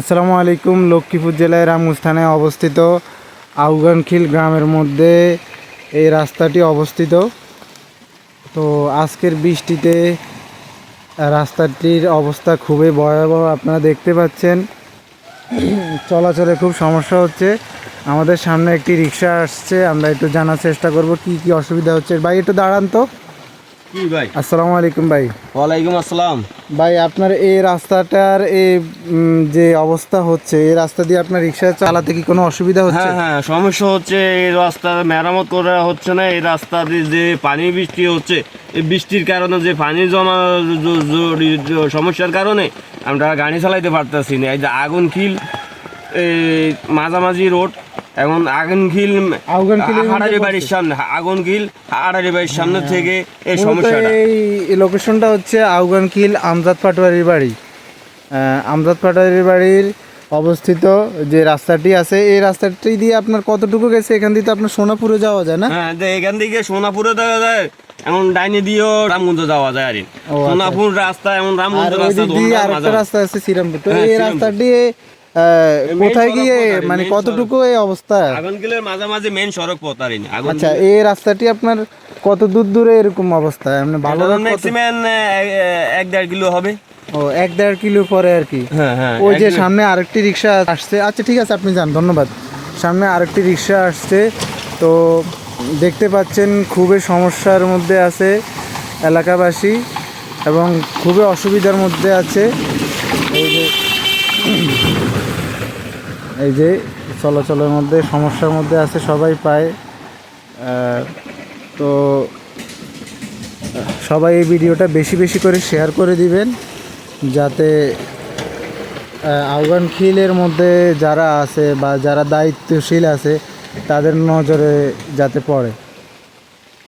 আসসালামু আলাইকুম, লক্ষ্মীপুর জেলায় রামগুস্থানে অবস্থিত আউগানখিল গ্রামের মধ্যে এই রাস্তাটি অবস্থিত। তো আজকের বৃষ্টিতে রাস্তাটির অবস্থা খুবই ভয়াবহ, আপনারা দেখতে পাচ্ছেন। চলাচলে খুব সমস্যা হচ্ছে। আমাদের সামনে একটি রিক্সা আসছে, আমরা একটু জানার চেষ্টা করব কি কি অসুবিধা হচ্ছে। ভাই, একটু দাঁড়ান তো। কি ভাই? আসসালামু আলাইকুম ভাই। ওয়ালাইকুম আসসালাম। ভাই আপনার এই রাস্তাটার এই যে অবস্থা হচ্ছে এই রাস্তা দিয়ে আপনার রিক্সা চালাতে কি কোনো অসুবিধা হচ্ছে? হ্যাঁ হ্যাঁ সমস্যা হচ্ছে এই রাস্তা মেরামত করা হচ্ছে না এই রাস্তা দিয়ে যে পানি বৃষ্টি হচ্ছে এই বৃষ্টির কারণে যে পানি জমা সমস্যার কারণে আমরা গাড়ি চালাইতে পারতেছি না। এই যে আগুন খিল এই মাঝামাঝি রোড এখন আগুন খিল আগুনখিলের হাড়ারি বাড়ির সামনে আগুন খিল হাড়ারি বাড়ির সামনে থেকে এই সমস্যাটা। এই লোকেশনটা হচ্ছে আউগানকিল আমজাদ পাটোয়ারির বাড়ি। আমজাদ পাটোয়ারির বাড়ির অবস্থিত যে রাস্তাটি আছে এই রাস্তাটি দিয়ে আপনার কতটুকু গেছে? এখান দিয়ে তো আপনার সোনাপুরে যাওয়া যায় না? হ্যাঁ এখান থেকে সোনাপুরে দেওয়া যায় এমন ডাইনে দিয়েও রামগঞ্জ যাওয়া যায় আর আচ্ছা। সোনাপুর রাস্তা এমন রামগঞ্জ রাস্তা আরেকটা রাস্তা আছে শ্রীরামপুর। তো হ্যাঁ, এই। রাস্তাটি কোথায় গিয়ে মানে কতটুকু এই অবস্থা? আগুনকিলের মাঝামাঝি মেন সড়ক পথ আর আচ্ছা এই রাস্তাটি আপনার কত দূর দূরে এরকম অবস্থা? আপনি ভালো ম্যাক্সিমাম এক দেড় কিলো হবে। ও এক দেড় কিলো পরে আর কি? হ্যাঁ হ্যাঁ ওই যে সামনে আরেকটি রিক্সা আসছে। আচ্ছা ঠিক আছে আপনি যান ধন্যবাদ। সামনে আরেকটি রিক্সা আসছে। তো দেখতে পাচ্ছেন খুবই সমস্যার মধ্যে আছে এলাকাবাসী এবং খুবই অসুবিধার মধ্যে আছে। এই যে এই যে চলাচলের মধ্যে, সমস্যার মধ্যে আছে, সবাই পায়। তো, সবাই এই ভিডিওটা বেশি বেশি করে শেয়ার করে দিবেন, যাতে আফগান খিলের মধ্যে যারা আছে বা যারা দায়িত্বশীল আছে, তাদের নজরে যাতে পড়ে।